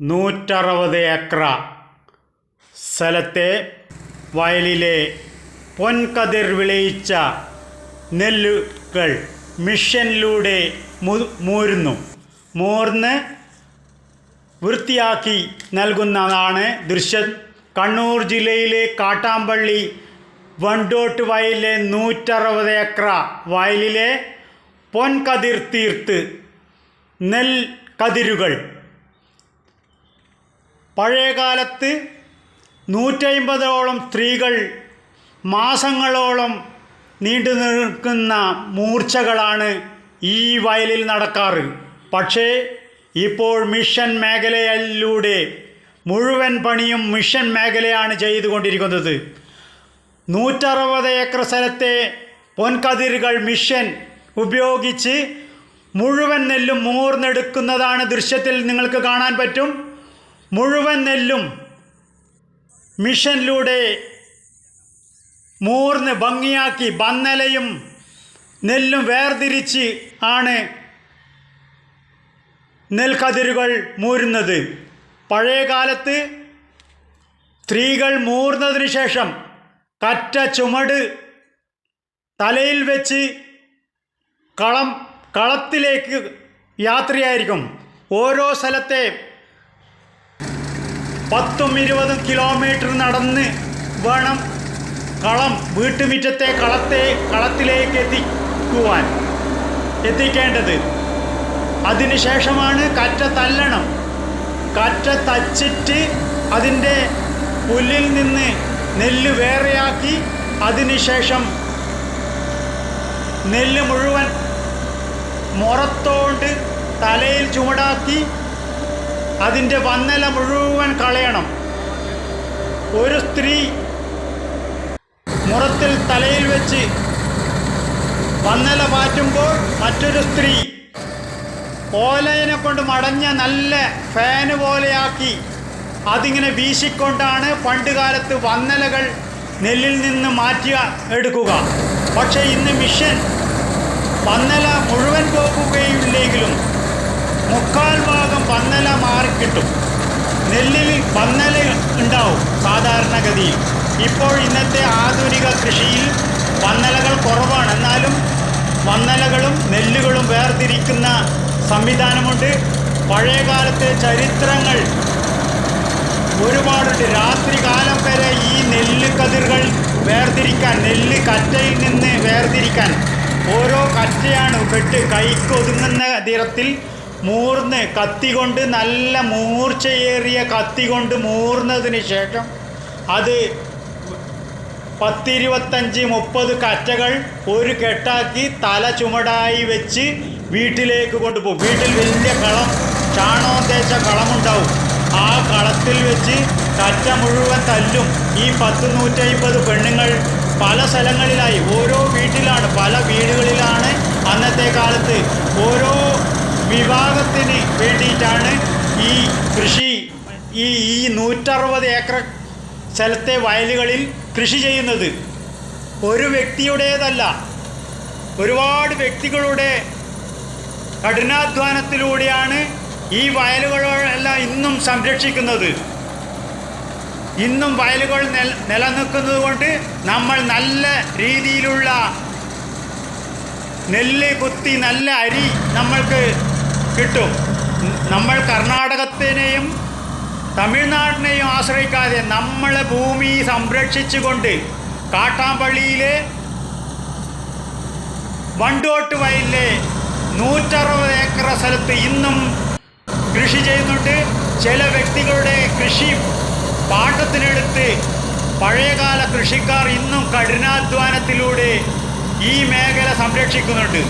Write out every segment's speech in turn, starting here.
നൂറ്ററുപത് ഏക്കറ സ്ഥലത്തെ വയലിലെ പൊൻകതിർ വിളയിച്ച നെല്ലുകൾ മിഷനിലൂടെ മൂരുന്നു. മൂർന്ന് വൃത്തിയാക്കി നൽകുന്നതാണ് ദൃശ്യം. കണ്ണൂർ ജില്ലയിലെ കാട്ടാമ്പള്ളി വണ്ടോട്ട് വയലിലെ നൂറ്ററുപത് ഏക്കറ വയലിലെ പൊൻകതിർ തീർത്ത് നെൽ കതിരുകൾ പഴയകാലത്ത് നൂറ്റമ്പതോളം സ്ത്രീകൾ മാസങ്ങളോളം നീണ്ടു നിൽക്കുന്ന മൂർച്ചകളാണ് ഈ വയലിൽ നടക്കാറ്. പക്ഷേ ഇപ്പോൾ മിഷൻ മേഖലയിലൂടെ മുഴുവൻ പണിയും മിഷൻ മേഖലയാണ് ചെയ്തുകൊണ്ടിരിക്കുന്നത്. നൂറ്ററുപത് ഏക്കർ സ്ഥലത്തെ പൊൻകതിരുകൾ മിഷൻ ഉപയോഗിച്ച് മുഴുവൻ നെല്ലും മൂർന്നെടുക്കുന്നതാണ് ദൃശ്യത്തിൽ നിങ്ങൾക്ക് കാണാൻ പറ്റും. മുഴുവൻ നെല്ലും മിഷനിലൂടെ മൂർന്ന് ഭംഗിയാക്കി ബന്നലയും നെല്ലും വേർതിരിച്ച് ആണ് നെൽക്കതിരുകൾ മൂരുന്നത്. പഴയ കാലത്ത് സ്ത്രീകൾ മൂർന്നതിന് ശേഷം കറ്റ ചുമട് തലയിൽ വെച്ച് കളം കളത്തിലേക്ക് യാത്രയായിരിക്കും. ഓരോ സ്ഥലത്തെ പത്തും ഇരുപതും കിലോമീറ്റർ നടന്ന് വേണം കളം വീട്ടുമുറ്റത്തെ കളത്തെ കളത്തിലേക്ക് എത്തിക്കുവാൻ. എത്തിക്കേണ്ടത്. അതിനുശേഷമാണ് കറ്റ തല്ലണം. കറ്റ തച്ചിട്ട് അതിന്റെ പുല്ലിൽ നിന്ന് നെല്ല് വേറെയാക്കി അതിനുശേഷം നെല്ല് മുഴുവൻ മുറത്തോണ്ട് തലയിൽ ചുമടാക്കി അതിന്റെ വന്നല മുഴുവൻ കളയണം. ഒരു സ്ത്രീ മുറത്തിൽ തലയിൽ വെച്ച് വന്നല മാറ്റുമ്പോൾ മറ്റൊരു സ്ത്രീ ഓലയിനെ കൊണ്ട് മടഞ്ഞ നല്ല ഫാന് പോലെയാക്കി അതിങ്ങനെ വീശിക്കൊണ്ടാണ് പണ്ട് കാലത്ത് വന്നലകൾ നെല്ലിൽ നിന്ന് മാറ്റി എടുക്കുക. പക്ഷേ ഇന്ന് മിഷൻ വന്നല മുഴുവൻ പോകുകയില്ലെങ്കിലും മുക്കാൽ ഭാഗം പന്നല മാറിക്കിട്ടും. നെല്ലിൽ പന്നല ഉണ്ടാവും സാധാരണഗതിയിൽ. ഇപ്പോൾ ഇന്നത്തെ ആധുനിക കൃഷിയിൽ വന്നലകൾ കുറവാണ്. എന്നാലും വന്നലകളും നെല്ലുകളും വേർതിരിക്കുന്ന സംവിധാനമുണ്ട്. പഴയകാലത്തെ ചരിത്രങ്ങൾ ഒരുപാടുണ്ട്. രാത്രി കാലം വരെ ഈ നെല്ല് കതിറുകൾ വേർതിരിക്കാൻ നെല്ല് കറ്റയിൽ നിന്ന് വേർതിരിക്കാൻ ഓരോ കറ്റയാണ് കെട്ട് കൈക്കൊതുങ്ങുന്ന നിറത്തിൽ മൂർന്ന് കത്തി കൊണ്ട് നല്ല മൂർച്ചയേറിയ കത്തി കൊണ്ട് മൂർന്നതിന് ശേഷം അത് പത്തിരുപത്തഞ്ച് മുപ്പത് കറ്റകൾ ഒരു കെട്ടാക്കി തല ചുമടായി വെച്ച് വീട്ടിലേക്ക് കൊണ്ടുപോകും. വീട്ടിൽ വലിയ കളം ചാണകം തേച്ച കളമുണ്ടാവും. ആ കളത്തിൽ വെച്ച് കറ്റ മുഴുവൻ തല്ലും. ഈ പത്ത് നൂറ്റമ്പത് പെണ്ണുങ്ങൾ പല സ്ഥലങ്ങളിലായി. ഓരോ വീട്ടിലാണ് പല വീടുകളിലാണ് അന്നത്തെ കാലത്ത്. ഓരോ വിഭാഗത്തിന് വേണ്ടിയിട്ടാണ് ഈ കൃഷി ഈ ഈ നൂറ്ററുപത് ഏക്കർ സ്ഥലത്തെ വയലുകളിൽ കൃഷി ചെയ്യുന്നത്. ഒരു വ്യക്തിയുടേതല്ല ഒരുപാട് വ്യക്തികളുടെ കഠിനാധ്വാനത്തിലൂടെയാണ് ഈ വയലുകളെല്ലാം ഇന്നും സംരക്ഷിക്കുന്നത്. ഇന്നും വയലുകൾ നില നിലനിൽക്കുന്നത് കൊണ്ട് നമ്മൾ നല്ല രീതിയിലുള്ള നെല്ല് കുത്തി നല്ല അരി നമ്മൾക്ക് കിട്ടും. നമ്മൾ കർണാടകത്തിനെയും തമിഴ്നാടിനെയും ആശ്രയിക്കാതെ നമ്മളെ ഭൂമി സംരക്ഷിച്ചുകൊണ്ട് കാട്ടാമ്പള്ളിയിലെ വണ്ടോട്ട് വയലിലെ നൂറ്ററുപത് ഏക്കർ സ്ഥലത്ത് ഇന്നും കൃഷി ചെയ്യുന്നുണ്ട്. ചില വ്യക്തികളുടെ കൃഷി പാട്ടത്തിനെടുത്ത് പഴയകാല കൃഷിക്കാർ ഇന്നും കഠിനാധ്വാനത്തിലൂടെ ഈ മേഖല സംരക്ഷിക്കുന്നുണ്ട്.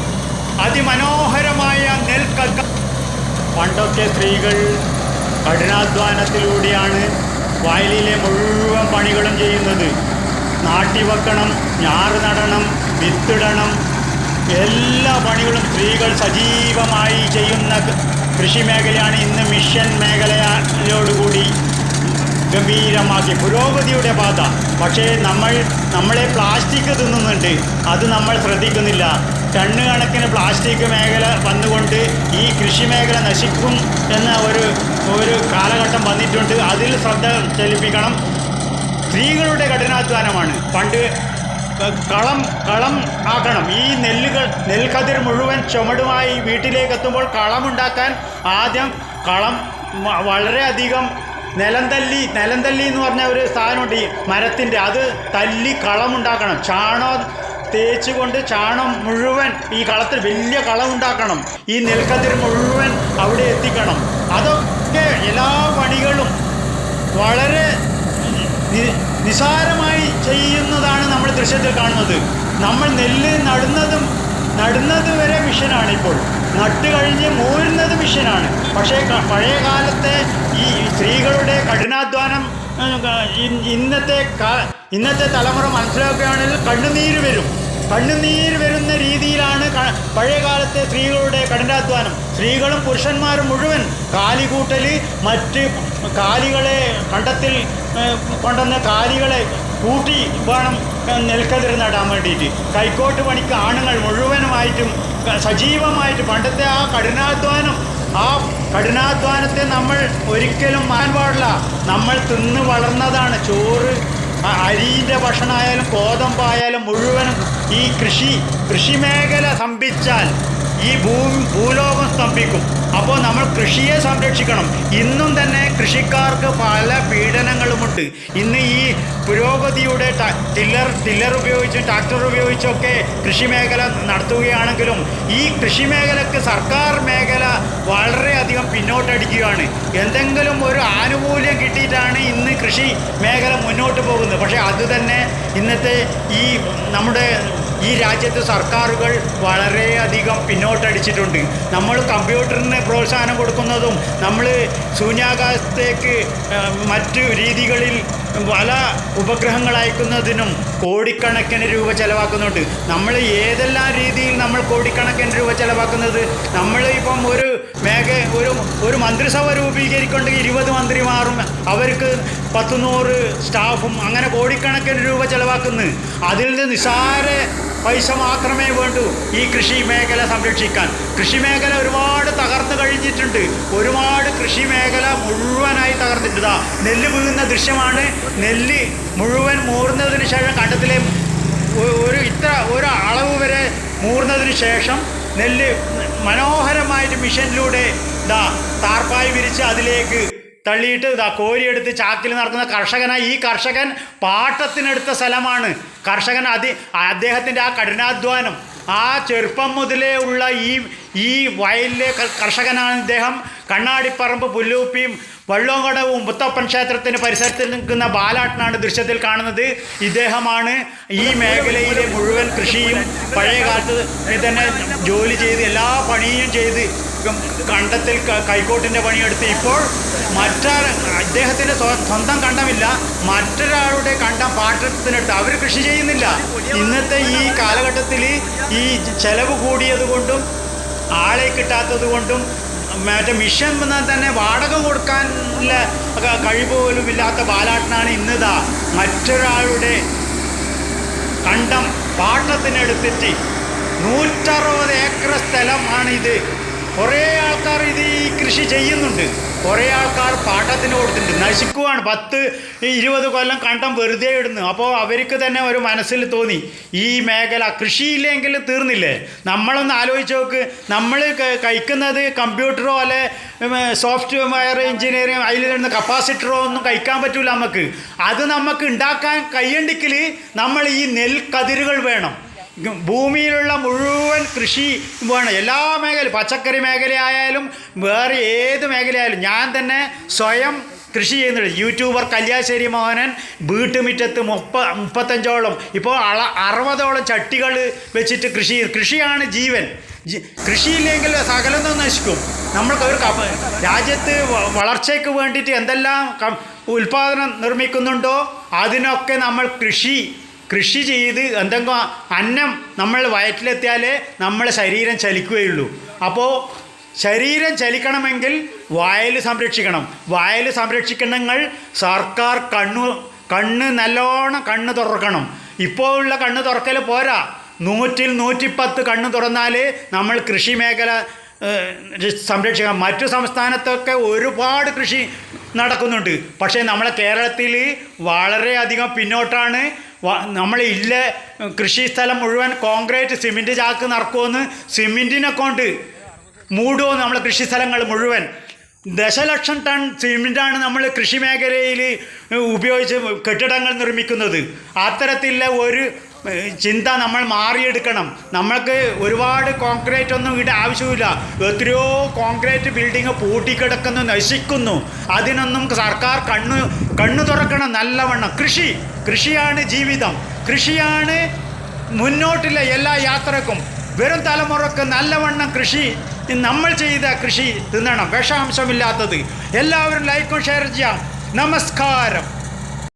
അതിമനോഹരമായ നെൽക്കക്ക. പണ്ടൊക്കെ സ്ത്രീകൾ കഠിനാധ്വാനത്തിലൂടെയാണ് വയലിലെ മുഴുവൻ പണികളും ചെയ്യുന്നത്. നാട്ടിവെക്കണം ഞാറ് നടണം വിത്തിടണം. എല്ലാ പണികളും സ്ത്രീകൾ സജീവമായി ചെയ്യുന്ന കൃഷി മേഖലയാണ് ഇന്ന് മിഷൻ മേഖലയോടുകൂടി ഗംഭീരമാക്കി. പുരോഗതിയുടെ പാത. പക്ഷേ നമ്മൾ നമ്മളെ പ്ലാസ്റ്റിക് തിന്നുന്നുണ്ട്. അത് നമ്മൾ ശ്രദ്ധിക്കുന്നില്ല. ടണ്ണ് കണക്കിന് പ്ലാസ്റ്റിക് മേഖല വന്നുകൊണ്ട് ഈ കൃഷി മേഖല നശിക്കും എന്ന ഒരു ഒരു കാലഘട്ടം വന്നിട്ടുണ്ട്. അതിൽ ശ്രദ്ധ ചെലുപ്പിക്കണം സ്ത്രീകളുടെ കഠിനാധ്വാനമാണ്. പണ്ട് കളം കളം ആക്കണം. ഈ നെല്ലുകൾ നെൽക്കതിർ മുഴുവൻ ചുമടുമായി വീട്ടിലേക്ക് എത്തുമ്പോൾ കളമുണ്ടാക്കാൻ ആദ്യം കളം വളരെയധികം നിലം തല്ലി നിലം തല്ലി എന്ന് പറഞ്ഞ ഒരു സാധനമുണ്ട് ഈ മരത്തിന്റെ. അത് തല്ലി കളമുണ്ടാക്കണം. ചാണകം തേച്ച് കൊണ്ട് ചാണം മുഴുവൻ ഈ കളത്തിൽ വലിയ കളം ഉണ്ടാക്കണം ഈ നെൽക്കതിർ മുഴുവൻ അവിടെ എത്തിക്കണം. അതൊക്കെ എല്ലാ പണികളും വളരെ നിസാരമായി ചെയ്യുന്നതാണ് നമ്മൾ ദൃശ്യത്തിൽ കാണുന്നത്. നമ്മൾ നെല്ല് നടുന്നതും നടുന്നത് വരെ മിഷനാണ് ഇപ്പോൾ. നട്ട് കഴിഞ്ഞ് മൂരുന്നത് മിഷനാണ്. പക്ഷേ പഴയ കാലത്തെ ഈ സ്ത്രീകളുടെ കഠിനാധ്വാനം ഇന്നത്തെ ഇന്നത്തെ തലമുറ മനസ്സിലാക്കുകയാണെങ്കിൽ കണ്ണുനീര് വരും. കണ്ണുനീര് വരുന്ന രീതിയിലാണ് പഴയകാലത്തെ സ്ത്രീകളുടെ കഠിനാധ്വാനം. സ്ത്രീകളും പുരുഷന്മാരും മുഴുവൻ കാലികൂട്ടൽ മറ്റ് കാലികളെ കണ്ടത്തിൽ കൊണ്ടുവന്ന കാലികളെ കൂട്ടി വേണം നെൽക്കതിർ നടാൻ വേണ്ടിയിട്ട്. കൈക്കോട്ട് പണിക്ക് ആണുങ്ങൾ മുഴുവനുമായിട്ടും സജീവമായിട്ട് പണ്ടത്തെ ആ കഠിനാധ്വാനം ആ കഠിനാധ്വാനത്തെ നമ്മൾ ഒരിക്കലും മാൻ പാടില്ല. നമ്മൾ തിന്ന് വളർന്നതാണ്. ചോറ് അരിയുടെ ഭക്ഷണമായാലും ഗോതമ്പായാലും മുഴുവനും ഈ കൃഷി കൃഷി മേഖല സ്തംഭിച്ചാൽ ഈ ഭൂമി ഭൂലോകം സ്തംഭിക്കും. അപ്പോൾ നമ്മൾ കൃഷിയെ സംരക്ഷിക്കണം. ഇന്നും തന്നെ കൃഷിക്കാർക്ക് പല പീഡനങ്ങളുമുണ്ട്. ഇന്ന് ഈ പുരോഗതിയുടെ ടില്ലർ ടില്ലർ ഉപയോഗിച്ചും ട്രാക്ടർ ഉപയോഗിച്ചൊക്കെ കൃഷി മേഖല നടത്തുകയാണെങ്കിലും ഈ കൃഷി മേഖലക്ക് സർക്കാർ മേഖല വളരെയധികം പിന്നോട്ടടിക്കുകയാണ്. എന്തെങ്കിലും ഒരു ആനുകൂല്യം കിട്ടിയിട്ടാണ് ഇന്ന് കൃഷി മേഖല മുന്നോട്ട് പോകുന്നത്. പക്ഷേ അതുതന്നെ ഇന്നത്തെ ഈ നമ്മുടെ ഈ രാജ്യത്തെ സർക്കാരുകൾ വളരെയധികം പിന്നോട്ടടിച്ചിട്ടുണ്ട് നമ്മൾ കമ്പ്യൂട്ടറിന് പ്രോത്സാഹനം കൊടുക്കുന്നതും നമ്മൾ ശൂന്യാകാശത്തേക്ക് മറ്റു രീതികളിൽ പല ഉപഗ്രഹങ്ങൾ അയക്കുന്നതിനും കോടിക്കണക്കിന് രൂപ ചെലവാക്കുന്നുണ്ട്. നമ്മൾ ഏതെല്ലാം രീതിയിൽ നമ്മൾ കോടിക്കണക്കിന് രൂപ ചെലവാക്കുന്നത്? നമ്മൾ ഇപ്പം ഒരു മേഖ ഒരു ഒരു മന്ത്രിസഭ രൂപീകരിക്കേണ്ടെങ്കിൽ ഇരുപത് മന്ത്രിമാറും അവർക്ക് പത്തുനൂറ് സ്റ്റാഫും അങ്ങനെ കോടിക്കണക്കിന് രൂപ ചെലവാക്കുന്നു. അതിൽ നിന്ന് നിസാര പൈസ മാത്രമേ വേണ്ടൂ ഈ കൃഷി മേഖല സംരക്ഷിക്കാൻ. കൃഷി മേഖല ഒരുപാട് തകർന്നു കഴിഞ്ഞിട്ടുണ്ട്. ഒരുപാട് കൃഷി മേഖല മുഴുവനായി തകർന്നിട്ടുണ്ട്. നെല്ല് വീഴുന്ന ദൃശ്യമാണ്. നെല്ല് മുഴുവൻ മൂർന്നതിന് ശേഷം കണ്ടത്തിലെ ഒരു ഇത്ര ഒരു അളവ് വരെ മൂർന്നതിന് ശേഷം നെല്ല് മനോഹരമായിട്ട് മിഷനിലൂടെ ദാ താർപ്പായി വിരിച്ച് അതിലേക്ക് തള്ളിയിട്ട് ഇതാ കോരിയെടുത്ത് ചാക്കിൽ നടക്കുന്ന കർഷകനായി ഈ കർഷകൻ പാട്ടത്തിനെടുത്ത സ്ഥലമാണ്. കർഷകൻ അതി അദ്ദേഹത്തിന്റെ ആ കഠിനാധ്വാനം ആ ചെറുപ്പം മുതലേ ഉള്ള ഈ ഈ വയലിലെ കർഷകനാണ് ഇദ്ദേഹം. കണ്ണാടിപ്പറമ്പ് പുല്ലൂപ്പിയും വള്ളോങ്കടവും ഉമ്പത്തപ്പൻ ക്ഷേത്രത്തിന് പരിസരത്ത് നിൽക്കുന്ന ബാലാട്ടനാണ് ദൃശ്യത്തിൽ കാണുന്നത്. ഇദ്ദേഹമാണ് ഈ മേഖലയിലെ മുഴുവൻ കൃഷിയും പഴയ കാലത്ത് തന്നെ ജോലി ചെയ്ത് എല്ലാ പണിയും ചെയ്ത് കണ്ടത്തിൽ കൈക്കോട്ടിന്റെ പണിയെടുത്ത് ഇപ്പോൾ മറ്റാ അദ്ദേഹത്തിന്റെ സ്വന്തം കണ്ടമില്ല. മറ്റൊരാളുടെ കണ്ടം പാട്ടത്തിനെടുത്ത് അവർ കൃഷി ചെയ്യുന്നില്ല. ഇന്നത്തെ ഈ കാലഘട്ടത്തിൽ ഈ ചെലവ് കൂടിയതുകൊണ്ടും ആളെ കിട്ടാത്തത് കൊണ്ടും മറ്റേ മിഷൻ തന്നെ വാടക കൊടുക്കാനുള്ള ക- കഴിവ് പോലും ഇല്ലാത്ത ബാലാട്ടനാണ് ഇന്നിതാ. മറ്റൊരാളുടെ കണ്ടം പാട്ടത്തിനെടുത്തിട്ട് നൂറ്ററുപത് ഏക്കർ സ്ഥലമാണിത് കുറേ ആൾക്കാർ ഇത് ഈ കൃഷി ചെയ്യുന്നുണ്ട്. കുറേ ആൾക്കാർ പാട്ടത്തിന് കൊടുത്തിട്ടുണ്ട്. നശിക്കുവാണ്. പത്ത് ഇരുപത് കൊല്ലം കണ്ടം വെറുതെ ഇടുന്നു. അപ്പോൾ അവർക്ക് തന്നെ ഒരു മനസ്സിൽ തോന്നി ഈ മേഖല കൃഷിയില്ലെങ്കിൽ തീർന്നില്ലേ? നമ്മളൊന്ന് ആലോചിച്ച് നോക്ക്. നമ്മൾ കഴിക്കുന്നത് കമ്പ്യൂട്ടറോ അല്ലെ സോഫ്റ്റ്വെയർ എഞ്ചിനീയറിംഗ് അതിൽ നിന്ന് കപ്പാസിറ്ററോ ഒന്നും കഴിക്കാൻ പറ്റില്ല നമുക്ക്. അത് നമുക്ക് ഉണ്ടാക്കാൻ കഴിയണ്ടെങ്കിൽ നമ്മൾ ഈ നെൽക്കതിരുകൾ വേണം. ഭൂമിയിലുള്ള മുഴുവൻ കൃഷി വേണം എല്ലാ മേഖല പച്ചക്കറി മേഖലയായാലും വേറെ ഏത് മേഖലയായാലും ഞാൻ തന്നെ സ്വയം കൃഷി ചെയ്യുന്നുണ്ട്. യൂട്യൂബർ കല്യാശ്ശേരി മോഹനൻ വീട്ടുമുറ്റത്ത് മുപ്പ മുപ്പത്തഞ്ചോളം ഇപ്പോൾ അള അറുപതോളം ചട്ടികൾ വെച്ചിട്ട് കൃഷി കൃഷിയാണ് ജീവൻ. കൃഷിയില്ലെങ്കിൽ സകലൊന്നും നശിക്കും. നമ്മൾക്ക് ഒരു രാജ്യത്ത് വളർച്ചയ്ക്ക് വേണ്ടിയിട്ട് എന്തെല്ലാം ഉൽപാദനം നിർമ്മിക്കുന്നുണ്ടോ അതിനൊക്കെ നമ്മൾ കൃഷി കൃഷി ചെയ്ത് എന്തെങ്കിലും അന്നം നമ്മൾ വയറ്റിലെത്തിയാലേ നമ്മളെ ശരീരം ചലിക്കുകയുള്ളൂ. അപ്പോൾ ശരീരം ചലിക്കണമെങ്കിൽ വയൽ സംരക്ഷിക്കണം. വയൽ സംരക്ഷിക്കണമെങ്കിൽ സർക്കാർ കണ്ണു കണ്ണ് നല്ലോണം കണ്ണ് തുറക്കണം. ഇപ്പോൾ ഉള്ള കണ്ണ് തുറക്കൽ പോരാ. നൂറ്റിൽ നൂറ്റിപ്പത്ത് കണ്ണ് തുറന്നാൽ നമ്മൾ കൃഷി മേഖല സംരക്ഷിക്കാം. മറ്റു സംസ്ഥാനത്തൊക്കെ ഒരുപാട് കൃഷി നടക്കുന്നുണ്ട്. പക്ഷേ നമ്മളെ കേരളത്തിൽ വളരെയധികം പിന്നോട്ടാണ് വ- നമ്മളെ ഇല്ല കൃഷി സ്ഥലം മുഴുവൻ കോൺക്രീറ്റ് സിമെന്റ് ചാക്ക് നടക്കുമെന്ന് സിമെന്റിനെ കൊണ്ട് മൂടുമോ നമ്മളെ കൃഷി സ്ഥലങ്ങൾ മുഴുവൻ. ദശലക്ഷം ടൺ സിമെന്റാണ് നമ്മൾ കൃഷി മേഖലയിൽ ഉപയോഗിച്ച് കെട്ടിടങ്ങൾ നിർമ്മിക്കുന്നത്. അത്തരത്തിലുള്ള ഒരു ചിന്ത നമ്മൾ മാറിയെടുക്കണം. നമ്മൾക്ക് ഒരുപാട് കോൺക്രീറ്റ് ഒന്നും ഇവിടെ ആവശ്യമില്ല. എത്രയോ കോൺക്രീറ്റ് ബിൽഡിങ് പൂട്ടിക്കിടക്കുന്നു നശിക്കുന്നു. അതിനൊന്നും സർക്കാർ കണ്ണ് കണ്ണു തുറക്കണം നല്ലവണ്ണം. കൃഷി കൃഷിയാണ് ജീവിതം. കൃഷിയാണ് മുന്നോട്ടിലെ എല്ലാ യാത്രക്കും. വരും തലമുറയ്ക്ക് നല്ലവണ്ണം കൃഷി നമ്മൾ ചെയ്ത കൃഷി തിന്നണം. വിഷാംശമില്ലാത്തത്. എല്ലാവരും ലൈക്കും ഷെയർ ചെയ്യാം. നമസ്കാരം.